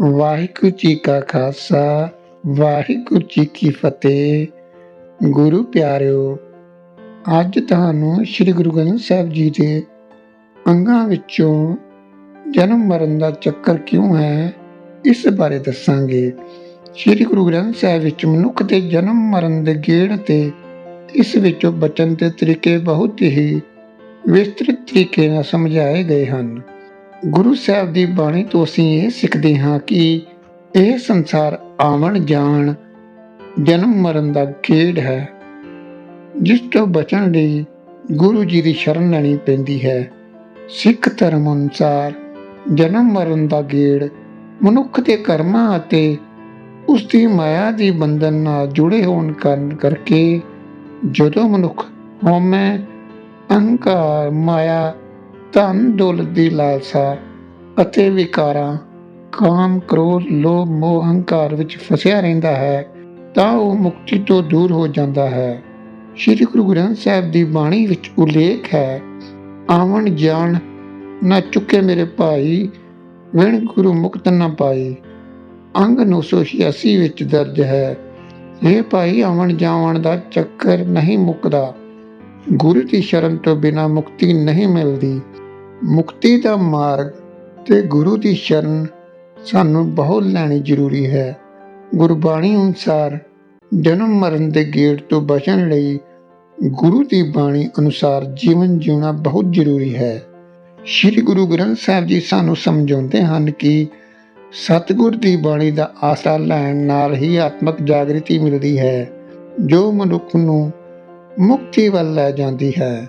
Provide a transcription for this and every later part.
ਵਾਹਿਗੁਰੂ ਜੀ ਕਾ ਖਾਲਸਾ, ਵਾਹਿਗੁਰੂ ਜੀ ਕੀ ਫਤਿਹ। ਗੁਰੂ ਪਿਆਰਿਓ, ਅੱਜ ਤੁਹਾਨੂੰ ਸ੍ਰੀ ਗੁਰੂ ਗ੍ਰੰਥ ਸਾਹਿਬ ਜੀ ਦੇ ਅੰਗਾਂ ਵਿੱਚੋਂ ਜਨਮ ਮਰਨ ਦਾ ਚੱਕਰ ਕਿਉਂ ਹੈ, ਇਸ ਬਾਰੇ ਦੱਸਾਂਗੇ। ਸ੍ਰੀ ਗੁਰੂ ਗ੍ਰੰਥ ਸਾਹਿਬ ਵਿੱਚ ਮਨੁੱਖ ਦੇ ਜਨਮ ਮਰਨ ਦੇ ਗੇੜ ਤੇ ਇਸ ਵਿੱਚੋਂ ਬਚਣ ਦੇ ਤਰੀਕੇ ਬਹੁਤ ਹੀ ਵਿਸਤ੍ਰਿਤ ਤਰੀਕੇ ਨਾਲ ਸਮਝਾਏ ਗਏ ਹਨ। ਗੁਰੂ ਸਾਹਿਬ ਦੀ ਬਾਣੀ ਤੋਂ ਅਸੀਂ ਇਹ ਸਿੱਖਦੇ ਹਾਂ ਕਿ ਇਹ ਸੰਸਾਰ ਆਵਣ ਜਾਣ ਜਨਮ ਮਰਨ ਦਾ ਖੇਡ ਹੈ, ਜਿਸ ਤੋਂ ਬਚਣ ਲਈ ਗੁਰੂ ਜੀ ਦੀ ਸ਼ਰਨ ਲੈਣੀ ਪੈਂਦੀ ਹੈ। ਸਿੱਖ ਧਰਮ ਅਨੁਸਾਰ ਜਨਮ ਮਰਨ ਦਾ ਗੇੜ ਮਨੁੱਖ ਦੇ ਕਰਮਾਂ ਅਤੇ ਉਸ ਦੀ ਮਾਇਆ ਦੀ ਬੰਧਨ ਨਾਲ ਜੁੜੇ ਹੋਣ ਕਾਰਨ ਕਰਕੇ ਜਦੋਂ ਮਨੁੱਖ ਹਉਮੈ, ਅਹੰਕਾਰ, ਮਾਇਆ ਧਨ ਦੌਲਤ ਦੀ ਲਾਲਸਾ ਅਤੇ ਵਿਕਾਰਾਂ, ਕਾਮ, ਕ੍ਰੋਧ, ਲੋਭ, ਮੋਹ, ਅਹੰਕਾਰ ਵਿੱਚ ਫਸਿਆ ਰਹਿੰਦਾ ਹੈ, ਤਾਂ ਉਹ ਮੁਕਤੀ ਤੋਂ ਦੂਰ ਹੋ ਜਾਂਦਾ ਹੈ। ਸ੍ਰੀ ਗੁਰੂ ਗ੍ਰੰਥ ਸਾਹਿਬ ਦੀ ਬਾਣੀ ਵਿੱਚ ਉਲੇਖ ਹੈ, ਆਵਣ ਜਾਣ ਨਾ ਚੁੱਕੇ ਮੇਰੇ ਭਾਈ, ਵਿਣ ਗੁਰੂ ਮੁਕਤ ਨਾ ਪਾਈ। ਅੰਗ 986 ਵਿੱਚ ਦਰਜ ਹੈ ਇਹ ਭਾਈ ਆਵਣ ਜਾਵਣ ਦਾ ਚੱਕਰ ਨਹੀਂ ਮੁੱਕਦਾ। ਗੁਰੂ ਦੀ ਸ਼ਰਨ ਤੋਂ ਬਿਨਾ ਮੁਕਤੀ ਨਹੀਂ ਮਿਲਦੀ। ਮੁਕਤੀ ਦਾ ਮਾਰਗ ਤੇ ਗੁਰੂ ਦੀ ਸ਼ਰਨ ਸਾਨੂੰ ਬਹੁਤ ਲੈਣੀ ਜ਼ਰੂਰੀ ਹੈ। ਗੁਰਬਾਣੀ ਅਨੁਸਾਰ ਜਨਮ ਮਰਨ ਦੇ ਗੇੜ ਤੋਂ ਬਚਣ ਲਈ ਗੁਰੂ ਦੀ ਬਾਣੀ ਅਨੁਸਾਰ ਜੀਵਨ ਜਿਉਣਾ ਬਹੁਤ ਜ਼ਰੂਰੀ ਹੈ। ਸ੍ਰੀ ਗੁਰੂ ਗ੍ਰੰਥ ਸਾਹਿਬ ਜੀ ਸਾਨੂੰ ਸਮਝਾਉਂਦੇ ਹਨ ਕਿ ਸਤਿਗੁਰ ਦੀ ਬਾਣੀ ਦਾ ਆਸਰਾ ਲੈਣ ਨਾਲ ਹੀ ਆਤਮਿਕ ਜਾਗ੍ਰਿਤੀ ਮਿਲਦੀ ਹੈ। ਜੋ ਮਨੁੱਖ ਨੂੰ ਮੁਕਤੀ ਵੱਲ ਲੈ ਜਾਂਦੀ ਹੈ।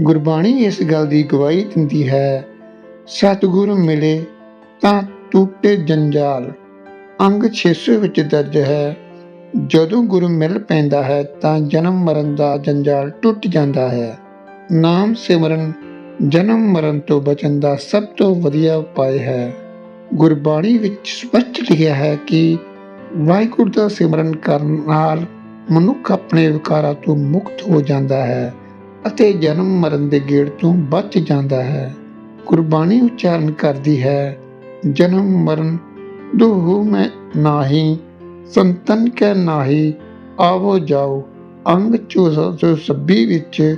ਗੁਰਬਾਣੀ ਇਸ ਗੱਲ ਦੀ ਗਵਾਹੀ ਦਿੰਦੀ ਹੈ, ਸਤਿਗੁਰ ਮਿਲੇ ਤਾਂ ਟੁੱਟੇ ਜੰਜਾਲ। ਅੰਗ 600 ਵਿੱਚ ਦਰਜ ਹੈ, ਜਦੋਂ ਗੁਰੂ ਮਿਲ ਪੈਂਦਾ ਹੈ ਤਾਂ ਜਨਮ ਮਰਨ ਦਾ ਜੰਜਾਲ ਟੁੱਟ ਜਾਂਦਾ ਹੈ। ਨਾਮ ਸਿਮਰਨ, ਜਨਮ ਮਰਨ ਤੋਂ ਬਚਣ ਦਾ ਸਭ ਤੋਂ ਵਧੀਆ ਉਪਾਅ ਹੈ। ਗੁਰਬਾਣੀ ਵਿੱਚ ਸਪਸ਼ਟ ਲਿਖਿਆ ਹੈ ਕਿ ਵਾਹਿਗੁਰੂ ਦਾ ਸਿਮਰਨ ਕਰਨ ਨਾਲ ਮਨੁੱਖ ਆਪਣੇ ਵਿਕਾਰਾਂ ਤੋਂ ਮੁਕਤ ਹੋ ਜਾਂਦਾ ਹੈ ਅਤੇ ਜਨਮ ਮਰਨ ਦੇ ਗੇੜ ਤੋਂ ਬਚ ਜਾਂਦਾ ਹੈ। ਗੁਰਬਾਣੀ ਉਚਾਰਨ ਕਰਦੀ ਹੈ, ਜਨਮ ਮਰਨ, ਦੁਹੂ ਮੈਂ ਨਾਹੀ, ਸੰਤਨ ਕੈ ਨਾਹੀ, ਆਵੋ ਜਾਓ, ਅੰਗ 426 ਵਿੱਚ,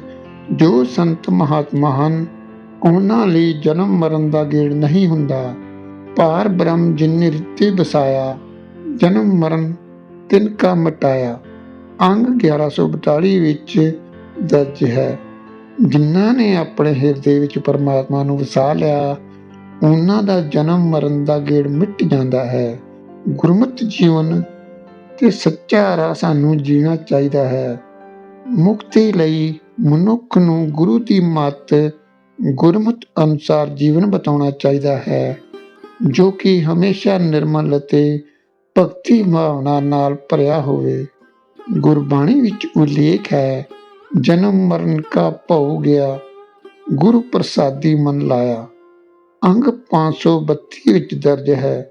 ਜੋ ਸੰਤ ਮਹਾਤਮਾ ਹਨ, ਉਹਨਾਂ ਲਈ ਜਨਮ ਮਰਨ ਦਾ ਗੇੜ ਨਹੀਂ ਹੁੰਦਾ। ਭਾਰ ਬ੍ਰਹਮ ਜਿਨੇ ਰਿੱਤੇ ਬਸਾਇਆ ਜਨਮ ਮਰਨ ਤਿਨ ਕਾ ਮਟਾਇਆ। ਅੰਗ 1142 ਵਿੱਚ ਦਰਜ ਹੈ। ਜਿਨ੍ਹਾਂ ਨੇ ਆਪਣੇ ਹਿਰਦੇ ਵਿੱਚ ਪਰਮਾਤਮਾ ਨੂੰ ਵਸਾ ਲਿਆ, ਉਹਨਾਂ ਦਾ ਜਨਮ ਮਰਨ ਦਾ ਗੇੜ ਮਿਟ ਜਾਂਦਾ ਹੈ। ਗੁਰਮਤਿ ਜੀਵਨ ਤੇ ਸੱਚਾ ਰਾਹ ਸਾਨੂੰ ਜੀਣਾ ਚਾਹੀਦਾ ਹੈ। ਮੁਕਤੀ ਲਈ ਮਨੁੱਖ ਨੂੰ ਗੁਰੂ ਦੀ ਮੱਤ, ਗੁਰਮਤਿ ਅਨੁਸਾਰ ਜੀਵਨ ਬਤਾਉਣਾ ਚਾਹੀਦਾ ਹੈ, ਜੋ ਕਿ ਹਮੇਸ਼ਾ ਨਿਰਮਲ ਅਤੇ ਭਗਤੀ ਭਾਵਨਾ ਨਾਲ ਭਰਿਆ ਹੋਵੇ। ਗੁਰਬਾਣੀ ਵਿੱਚ ਉਲੇਖ ਹੈ, ਜਨਮ ਮਰਨ ਕਾ ਭਉ ਗਿਆ, ਗੁਰੂ ਪ੍ਰਸਾਦੀ ਮਨ ਲਾਇਆ। ਅੰਗ 532 ਵਿੱਚ ਦਰਜ ਹੈ,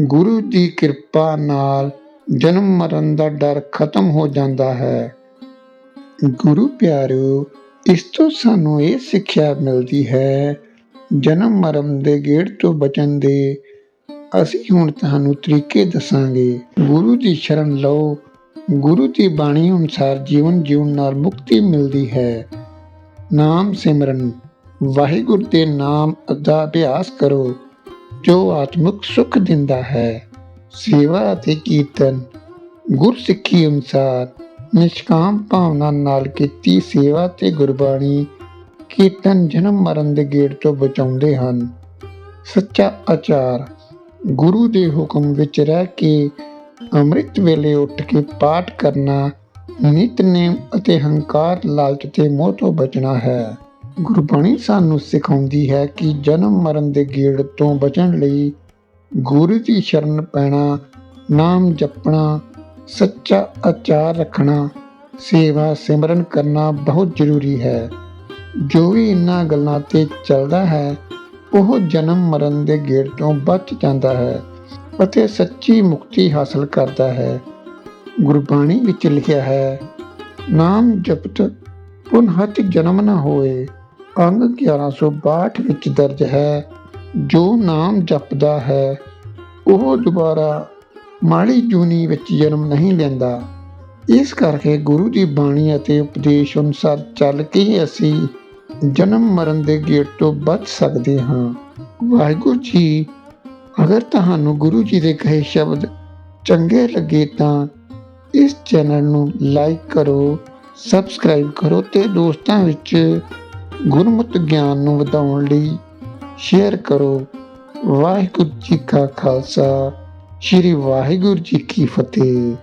ਗੁਰੂ ਦੀ ਕਿਰਪਾ ਨਾਲ ਜਨਮ ਮਰਨ ਦਾ ਡਰ ਖਤਮ ਹੋ ਜਾਂਦਾ ਹੈ। ਗੁਰੂ ਪਿਆਰਿਓ, ਇਸ ਤੋਂ ਸਾਨੂੰ ਇਹ ਸਿੱਖਿਆ ਮਿਲਦੀ ਹੈ, ਜਨਮ ਮਰਨ ਦੇ ਗੇੜ ਤੋਂ ਬਚਣ ਦੇ ਅਸੀਂ ਹੁਣ ਤੁਹਾਨੂੰ ਤਰੀਕੇ ਦੱਸਾਂਗੇ। ਗੁਰੂ ਦੀ ਸ਼ਰਨ ਲਓ ਗੁਰੂ ਦੀ ਬਾਣੀ ਅਨੁਸਾਰ ਜੀਵਨ ਜਿਉਣ ਨਾਲ ਮੁਕਤੀ ਮਿਲਦੀ ਹੈ। ਨਾਮ ਸਿਮਰਨ। ਵਾਹਿਗੁਰੂ ਦੇ ਨਾਮ ਦਾ ਅਭਿਆਸ ਕਰੋ, ਜੋ ਆਤਮਿਕ ਸੁਖ ਦਿੰਦਾ ਹੈ। ਸੇਵਾ ਅਤੇ ਕੀਰਤਨ। ਗੁਰਸਿੱਖੀ ਅਨੁਸਾਰ ਨਿਸ਼ਕਾਮ ਭਾਵਨਾ ਨਾਲ ਕੀਤੀ ਸੇਵਾ ਤੇ ਗੁਰਬਾਣੀ ਕੀਰਤਨ ਜਨਮ ਮਰਨ ਦੇ ਗੇੜ ਤੋਂ ਬਚਾਉਂਦੇ ਹਨ। ਸੱਚਾ ਆਚਾਰ। ਗੁਰੂ ਦੇ ਹੁਕਮ ਵਿੱਚ ਰਹਿ ਕੇ ਅੰਮ੍ਰਿਤ ਵੇਲੇ ਉੱਠ ਕੇ ਪਾਠ ਕਰਨਾ ਨਿਤਨੇਮ ਅਤੇ ਹੰਕਾਰ ਲਾਲਚ ਤੇ ਮੋਹ ਤੋਂ ਬਚਣਾ ਹੈ। ਗੁਰਬਾਣੀ ਸਾਨੂੰ ਸਿਖਾਉਂਦੀ ਹੈ ਕਿ ਜਨਮ ਮਰਨ ਦੇ ਗੇੜ ਤੋਂ ਬਚਣ ਲਈ ਗੁਰੂ ਦੀ ਸ਼ਰਨ ਪੈਣਾ, ਨਾਮ ਜਪਣਾ, ਸੱਚਾ ਆਚਾਰ ਰੱਖਣਾ, ਸੇਵਾ ਸਿਮਰਨ ਕਰਨਾ ਬਹੁਤ ਜ਼ਰੂਰੀ ਹੈ। ਜੋ ਵੀ ਇਨ੍ਹਾਂ ਗੱਲਾਂ ਤੇ ਚੱਲਦਾ ਹੈ, ਉਹ ਜਨਮ ਮਰਨ ਦੇ ਗੇੜ ਤੋਂ ਬਚ ਜਾਂਦਾ ਹੈ। ਅਤੇ ਸੱਚੀ ਮੁਕਤੀ ਹਾਸਲ ਕਰਦਾ ਹੈ। ਗੁਰਬਾਣੀ ਵਿੱਚ ਲਿਖਿਆ ਹੈ, ਨਾਮ ਜਪਤ ਪੁਨਹਤ ਜਨਮ ਨਾ ਹੋਏ, ਅੰਗ 1162 ਵਿੱਚ ਦਰਜ ਹੈ, ਜੋ ਨਾਮ ਜਪਦਾ ਹੈ, ਉਹ ਦੁਬਾਰਾ ਮਾੜੀ ਜੂਨੀ ਵਿੱਚ ਜਨਮ ਨਹੀਂ ਲੈਂਦਾ। ਇਸ ਕਰਕੇ ਗੁਰੂ ਦੀ ਬਾਣੀ ਅਤੇ ਉਪਦੇਸ਼ ਅਨੁਸਾਰ ਚੱਲ ਕੇ ਅਸੀਂ ਜਨਮ ਮਰਨ ਦੇ ਗੇਟ ਤੋਂ ਬਚ ਸਕਦੇ ਹਾਂ। ਵਾਹਿਗੁਰੂ ਜੀ ਅਗਰ ਤੁਹਾਨੂੰ ਗੁਰੂ ਜੀ ਦੇ ਕਹੇ ਸ਼ਬਦ ਚੰਗੇ ਲੱਗੇ ਤਾਂ ਇਸ ਚੈਨਲ ਨੂੰ ਲਾਈਕ ਕਰੋ, ਸਬਸਕ੍ਰਾਈਬ ਕਰੋ ਤੇ ਦੋਸਤਾਂ ਵਿੱਚ ਗੁਰਮਤਿ ਗਿਆਨ ਨੂੰ ਵਧਾਉਣ ਲਈ ਸ਼ੇਅਰ ਕਰੋ। ਵਾਹਿਗੁਰੂ ਜੀ ਕਾ ਖਾਲਸਾ, ਸ੍ਰੀ ਵਾਹਿਗੁਰੂ ਜੀ ਕੀ ਫਤਿਹ।